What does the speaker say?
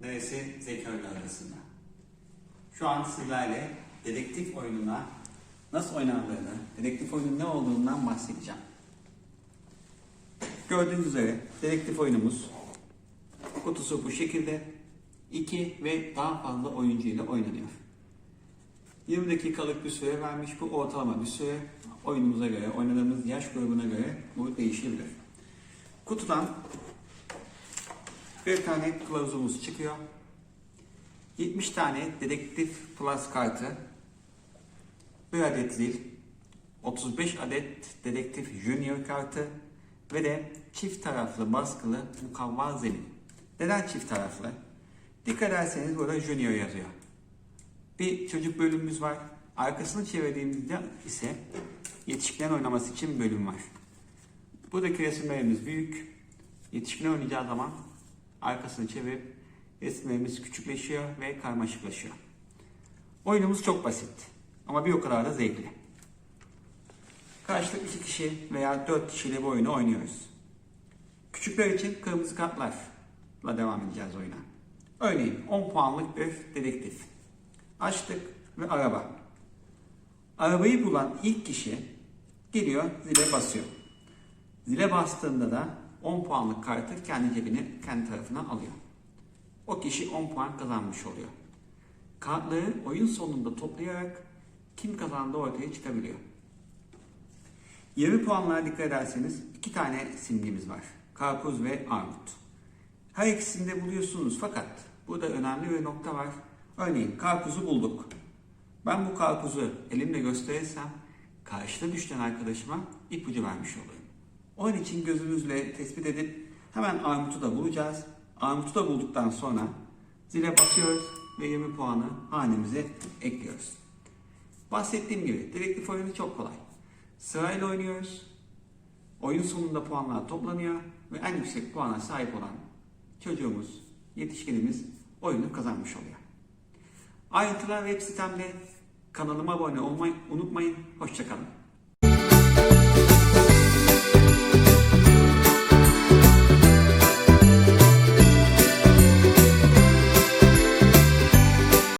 neresi zeka oyunu arasında. Şu an sizlerle dedektif oyununa nasıl oynandığını, dedektif oyunun ne olduğundan bahsedeceğim. Gördüğünüz üzere dedektif oyunumuz kutusu bu şekilde. 2 ve daha fazla oyuncu ile oynanıyor. 20 dakikalık bir süre vermiş. Bu ortalama bir süre. Oyunumuza göre, oynadığımız yaş grubuna göre bu değişebilir. Kutudan bir tane kılavuzumuz çıkıyor. 70 tane dedektif plus kartı, bir adet zil, 35 adet dedektif junior kartı ve de çift taraflı baskılı mukavva zemin. Neden çift taraflı? Dikkat ederseniz burada junior yazıyor. Bir çocuk bölümümüz var. Arkasını çevirdiğimizde ise yetişkinlerin oynaması için bölüm var. Buradaki resimlerimiz büyük. Yetişkin oynayacağı zaman arkasını çevirip resimlerimiz küçükleşiyor ve karmaşıklaşıyor. Oyunumuz çok basit ama bir o kadar da zevkli. Karşılıklı iki kişi veya dört kişiyle bu oyunu oynuyoruz. Küçükler için kırmızı kartlarla devam edeceğiz oyuna. Örneğin 10 puanlık bir dedektif. Açtık ve araba. Arabayı bulan ilk kişi geliyor zile basıyor. Zile bastığında da 10 puanlık kartı kendi cebine, kendi tarafına alıyor. O kişi 10 puan kazanmış oluyor. Kartları oyun sonunda toplayarak kim kazandığı ortaya çıkabiliyor. 20 puanlara dikkat ederseniz iki tane simgemiz var. Karpuz ve armut. Her ikisini de buluyorsunuz fakat burada önemli bir nokta var. Örneğin karpuzu bulduk. Ben bu karpuzu elimle gösterirsem karşıda düşen arkadaşıma ipucu vermiş olurum. Onun için gözümüzle tespit edip hemen armutu da bulacağız. Armutu da bulduktan sonra zile basıyoruz ve 20 puanı hanemize ekliyoruz. Bahsettiğim gibi dedektif oyunu çok kolay. Sırayla oynuyoruz. Oyun sonunda puanlar toplanıyor ve en yüksek puana sahip olan çocuğumuz, yetişkinimiz oyunu kazanmış oluyor. Ayrıntılar web sitemde kanalıma abone olmayı unutmayın. Hoşçakalın. Bye.